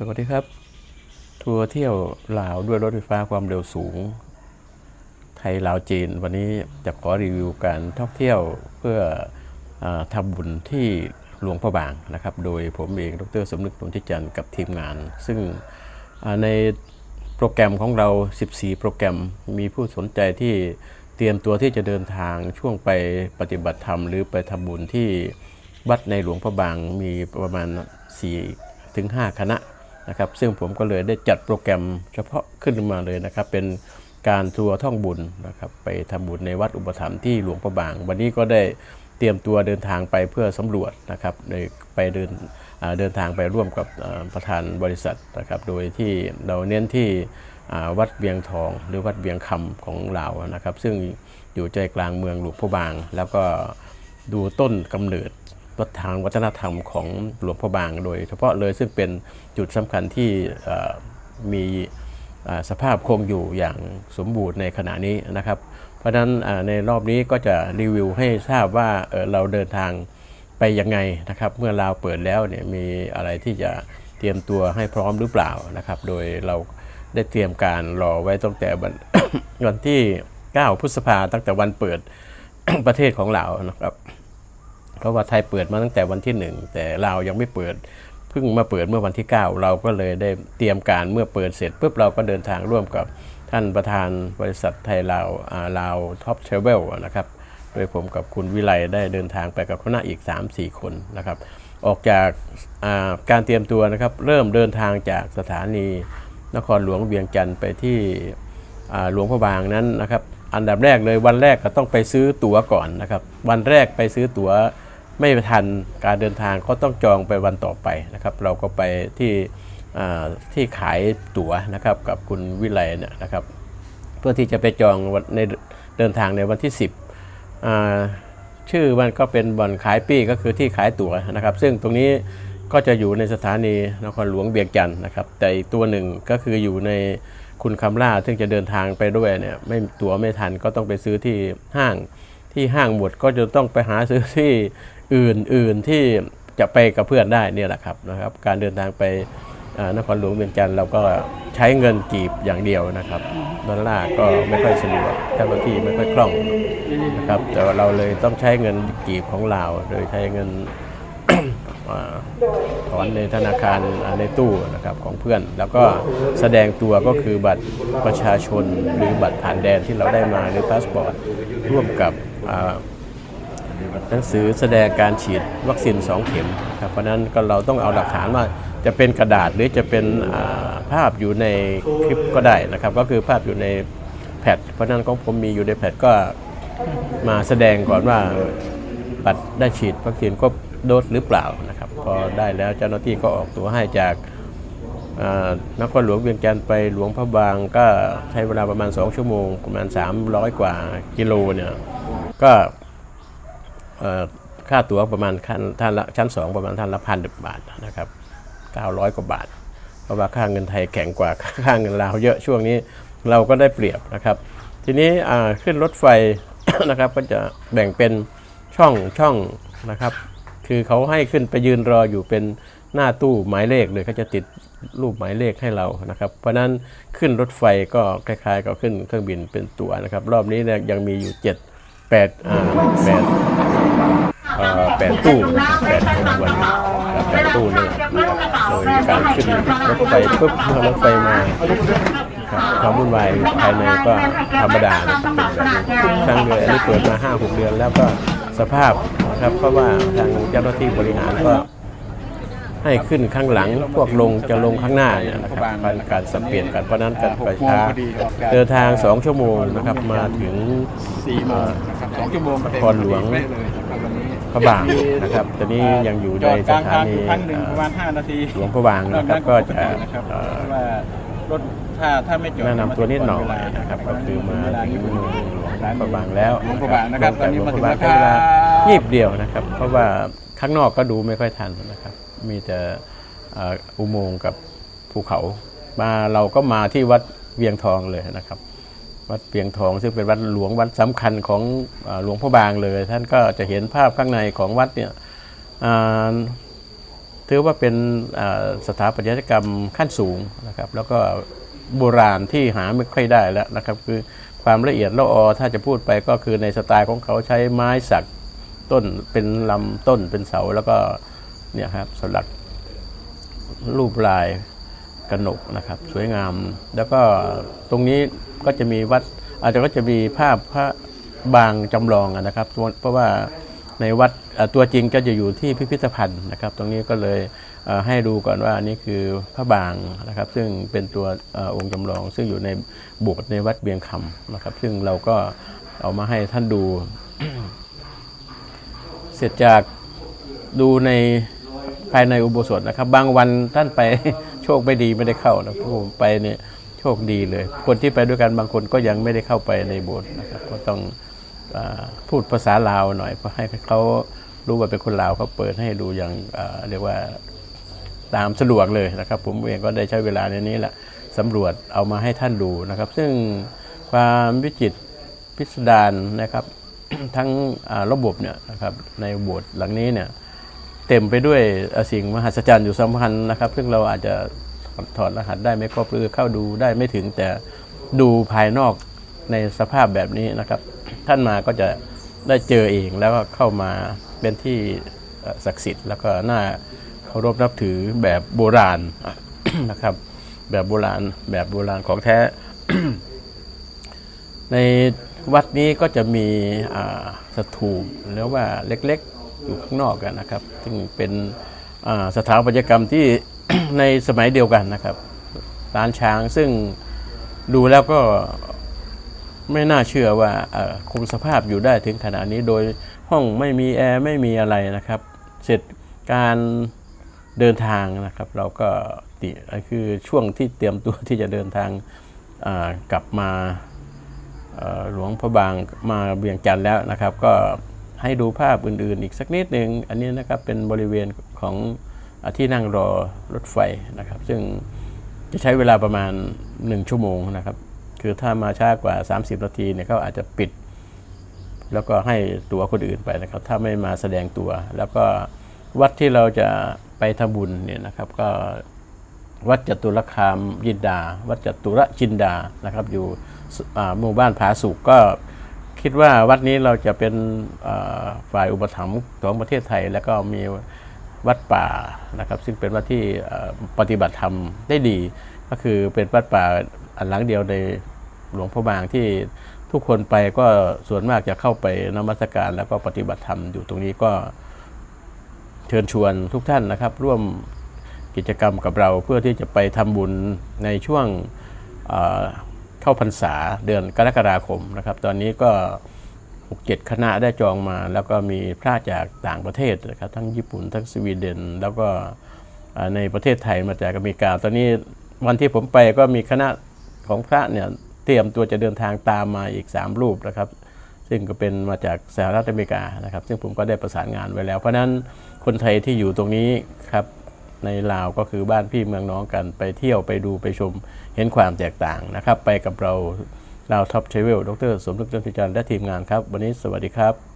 สวัสดีครับ ทัวร์เที่ยวลาวด้วยรถไฟฟ้าความเร็วสูง ไทยลาวจีน วันนี้จะขอรีวิวการท่องเที่ยวเพื่ออทำบุญที่หลวงพระบางนะครับ โดยผมเองดรสมนึกนนทิจันกับทีมงาน ซึ่งในโปรแกรมของเรา 14 โปรแกรมมีผู้สนใจที่เตรียมตัวที่จะเดินทางช่วงไปปฏิบัติธรรม หรือไปทำบุญที่วัดในหลวงพระบางมีประมาณ 4 ถึง 5 คณะ นะครับซึ่งผมก็เลยได้จัดโปรแกรมเฉพาะขึ้นมาเลยนะครับ เป็นการทัวร์ท่องบุญนะครับไปทำบุญในวัดอุปถัมภ์ที่หลวงพระบาง วันนี้ก็ได้เตรียมตัวเดินทางไปเพื่อสำรวจนะครับในไปเดินเดินทางไปร่วมกับประธานบริษัทนะครับโดยที่เราเน้นที่วัดเวียงทองหรือวัดเวียงคำของลาวนะครับ ซึ่งอยู่ใจกลางเมืองหลวงพระบาง แล้วก็ดูต้นกำเนิด วัฒนทางวัฒนธรรมของหลวงพระบางโดย เฉพาะเลยซึ่งเป็นจุดสำคัญที่มีสภาพคงอยู่อย่างสมบูรณ์ในขณะนี้นะครับ เพราะฉะนั้นในรอบนี้ก็จะรีวิวให้ทราบว่าเราเดินทางไปยังไงนะครับ เมื่อเราวเปิดแล้วเนี่ยมีอะไรที่จะเตรียมตัวให้พร้อมหรือเปล่านะครับ โดยเราได้เตรียมการรอไว้ตั้งแต่วันวันที่ 9 พฤษภาตั้งแต่วันเปิดประเทศของเรานะครับ เพราะว่าไทยเปิดมาตั้งแต่วันที่หนึ่งแต่ลายังไม่เปิดเพิ่งมาเปิดเมื่อวันที่ 9 เราก็เลยได้เตรียมการเมื่อเปิดเสร็จปุ๊บเราก็เดินทางร่วมกับท่านประธานบริษัทไทยลาวาลาวท็อปเทเวลนะครับโดยผมกับคุณวิไลได้เดินทางไปกับคณะอีก 3-4 คนนะครับ ออกจากาการเตรียมตัวนะครับ เริ่มเดินทางจากสถานีนครหลวงเวียงจันทร์ไปที่หลวงพระบางนั้นนะครับ อันดับแรกเลยวันแรกก็ต้องไปซื้อตั๋วก่อนนะครับ วันแรกไปซื้อตั๋ว ไม่ทันการเดินทางก็ต้องจองไปวันต่อไปนะครับ เราก็ไปที่ที่ขายตั๋วนะครับกับคุณวิไลเนี่ยนะครับ เพื่อที่จะไปจองในเดินทางในวันที่ 10 ชื่อมันก็เป็นบ่อนขายปี้ก็คือที่ขายตั๋วนะครับ ซึ่งตรงนี้ก็จะอยู่ในสถานีนครหลวงเบียงจันทร์นะครับ แต่อีกตัวหนึ่งก็คืออยู่ในคุณคำล่าซึ่งจะเดินทางไปด้วยเนี่ยไม่ตั๋วไม่ทันก็ต้องไปซื้อที่ห้างที่ห้างหมดก็จะต้องไปหาซื้อที่ อื่นๆที่จะไปกับเพื่อนได้เนี่ยแหละครับนะครับ การเดินทางไปนครหลวงเวียงจันทร์เราก็ใช้เงินกีบอย่างเดียวนะครับดอลลาร์ก็ไม่ค่อยสะดวกเจ้าหน้าที่ไม่ค่อยคล่องนะครับแต่ว่าเราเลยต้องใช้เงินกีบของเราโดยใช้เงินถอนในธนาคารในตู้นะครับของเพื่อน แล้วก็แสดงตัวก็คือบัตรประชาชนหรือบัตรผ่านแดนที่เราได้มาหรือพาสปอร์ตร่วมกับ หนังสือแสดงการฉีดวัคซีน 2 เข็มครับเพราะนั้นก็เราต้องเอาหลักฐานว่าจะเป็นกระดาษหรือจะเป็นภาพอยู่ในคลิปก็ได้นะครับ ก็คือภาพอยู่ในแพดเพราะนั้นของผมมีอยู่ในแพดก็มาแสดงก่อนว่าบัตรได้ฉีดวัคซีนครบโดสหรือเปล่านะครับพอได้แล้วเจ้าหน้าที่ก็ออกตัวให้จากอ่านครหลวงเวียงจันทร์ไปหลวงพระบางก็ใช้เวลาประมาณ 2 ชั่วโมง ประมาณ 300 กว่ากิโลเนี่ยก็ ค่าตั๋วประมาณขั้นท่านละชั้น 2 ประมาณท่านละพันบาทนะครับ900 กว่าบาท เพราะว่าค่าเงินไทยแข็งกว่าค่าเงินลาวเยอะช่วงนี้เราก็ได้เปรียบนะครับ ทีนี้ขึ้นรถไฟนะครับก็จะแบ่งเป็นช่องช่องนะครับ คือเขาให้ขึ้นไปยืนรออยู่เป็นหน้าตู้หมายเลขเลยเขาจะติดรูปหมายเลขให้เรานะครับ เพราะนั้นขึ้นรถไฟก็คล้ายๆกับขึ้นเครื่องบินเป็นตั๋วนะครับ รอบนี้เนี่ยยังมีอยู่ 7 8อ่า8 เอ่อแปดตู้นะครับแปดขบวนกับแปดตู้เนี่ยนะครับโดยการขึ้นรถไฟปุ๊บเมื่อรถไฟมาครับความวุ่นวายภายในก็ธรรมดานะครับเป็นแบบนี้ทุกครั้งเลยอันนี้เปิดมา5 6เดือนแล้วก็สภาพนะครับเพราะว่าทางเจ้าหน้าที่บริหารก็ให้ขึ้นข้างหลังพวกลงจะลงข้างหน้าเนี่ยนะครับเป็นการสับเปลี่ยนกันเพราะนั้นกันไปช้าเดินทาง2ชั่วโมงนะครับมาถึงสี่โมงนะครับสองชั่วโมงนครหลวง พระบางนะครับตอนนี้ยังอยู่จในอดกสลางถาทางอนียู่ครั้งหนึ่งประมาณเอ่อ5นาทีหลวงพระบางนะครับก็จะนะครับเอ่อว่ารถถ้าถ้าไม่จอดแนะนำตัวนิดหน่อยนะครับก็คือมาถึงหลวงพระบางแล้วหลวงพระบางนะครับตอนนี้มาถึงหลวแล้งวพคระรับางบใช้เวลางีบเดียวนะครับ เพราะว่าข้างนอกก็ดูไม่ค่อยทันนะครับ มีแต่อ่าอุโมงค์กับภูเขา มาเราก็มาที่วัดเวียงทองเลยนะครับ วัดเวียงทองซึ่งเป็นวัดหลวงวัดสำคัญของอหลวงพระบางเลย ท่านก็จะเห็นภาพข้างในของวัดเนี่ยถือว่าเป็นสถาปัตยกรรมขั้นสูงนะครับ แล้วก็โบราณที่หาไม่ค่อยได้แล้วนะครับ คือความละเอียดละออถ้าจะพูดไปก็คือในสไตล์ของเขาใช้ไม้สักต้นเป็นลำต้นเป็นเสาแล้วก็เนี่ยครับสลักรูปลาย กระหนกนะครับ สวยงาม แล้วก็ตรงนี้ก็จะมีวัด อาจจะก็จะมีภาพพระบางจำลองนะครับ เพราะว่าในวัดตัวจริงก็จะอยู่ที่พิพิธภัณฑ์นะครับ ตรงนี้ก็เลยให้ดูก่อนว่านนี้คือพระบางนะครับ ซึ่งเป็นตัวอองค์จำลอง ซึ่งอยู่ในโบสถ์ในวัดเบียงคำนะครับ ซึ่งเราก็เอามาให้ท่านดู เสร็จจากดูในภายในอุโบสถนะครับ บางวันท่านไป ชคไม่ดีไม่ได้เข้านะผมไปเนี่ยโชคดีเลย คนที่ไปด้วยกันบางคนก็ยังไม่ได้เข้าไปในโบสถ์นะครับก็ต้องอพูดภาษาลาวหน่อยเพื่อให้เขารู้ว่าเป็นคนลาวเขาเปิดให้ดูอย่างเรียกว่าตามสะดวกเลยนะครับ ผมเองก็ได้ใช้เวลาในนี้แหละสำรวจเอามาให้ท่านดูนะครับ ซึ่งความวิจิตพิสดารนะครับทั้งระบบเนี่ยนะครับในโบสถ์หลังนี้เนี่ย เต็มไปด้วยสิ่งมหัศจรรย์อยู่สัมพันธ์นะครับ ซึ่งเราอาจจะถอดรหัสได้ไม่ครบหรือเข้าดูได้ไม่ถึงแต่ดูภายนอกในสภาพแบบนี้นะครับ ท่านมาก็จะได้เจอเองแล้วก็เข้ามาเป็นที่ศักดิ์สิทธิ์ แล้วก็น่าเคารพนับถือแบบโบราณนะครับ แบบโบราณแบบโบราณของแท้ ในวัดนี้ก็จะมีสถูปหรือว่าเล็ก อยู่ข้างนอกกันนะครับ ซึ่งเป็นสถาปัตยกรรมที่ ในสมัยเดียวกันนะครับร้านช้างซึ่งดูแล้วก็ไม่น่าเชื่อว่าคงสภาพอยู่ได้ถึงขนาดนี้โดยห้องไม่มีแอร์ไม่มีอะไรนะครับ เสร็จการเดินทางนะครับ เราก็ติคือช่วงที่เตรียมตัวที่จะเดินทางกลับมาหลวงพระบางมาเบียงจันทร์แล้วนะครับ ก็ ให้ดูภาพอื่นๆ อีกสักนิดหนึ่งอันนี้นะครับเป็นบริเวณของอที่นั่งรอรถไฟนะครับ ซึ่งจะใช้เวลาประมาณ 1 ชั่วโมงนะครับ คือถ้ามาช้ากว่า 30 นาทีเนี่ยเขาอาจจะปิด แล้วก็ให้ตัวคนอื่นไปนะครับ ถ้าไม่มาแสดงตัว แล้วก็วัดที่เราจะไปทำบุญเนี่ยนะครับก็วัดจตุรคามยินดา วัดจตุรจินดานะครับ อยู่หมู่บ้านผาสุกก็ คิดว่าวัดนี้เราจะเป็นฝ่ายอุปถัมภ์ของประเทศไทย แล้วก็มีวัดป่านะครับ ซึ่งเป็นวัดที่ปฏิบัติธรรมได้ดี ก็คือเป็นวัดป่าอันหลังเดียวในหลวงพระบางที่ทุกคนไปก็ส่วนมากจะเข้าไปนมัสการแล้วก็ปฏิบัติธรรมอยู่ตรงนี้ก็เชิญชวนทุกท่านนะครับ ร่วมกิจกรรมกับเราเพื่อที่จะไปทำบุญในช่วง เข้าพรรษาเดือนกรกฎาคมนะครับ ตอนนี้ก็6-7คณะได้จองมา แล้วก็มีพระจากต่างประเทศนะครับทั้งญี่ปุ่นทั้งสวีเดน แล้วก็ในประเทศไทยมาจากอเมริกา ตอนนี้วันที่ผมไปก็มีคณะของพระเนี่ยเตรียมตัวจะเดินทางตามมาอีก 3 รูปนะครับ ซึ่งก็เป็นมาจากสหรัฐอเมริกานะครับ ซึ่งผมก็ได้ประสานงานไว้แล้ว เพราะนั้นคนไทยที่อยู่ตรงนี้ครับ ในลาวก็คือบ้านพี่เมืองน้องกันไปเที่ยวไปดูไปชมเห็นความแตกต่างนะครับ ไปกับเราลาวท็อปเทเวลดรสมนึกจันทร์จันทร์และทีมงานครับ วันนี้สวัสดีครับ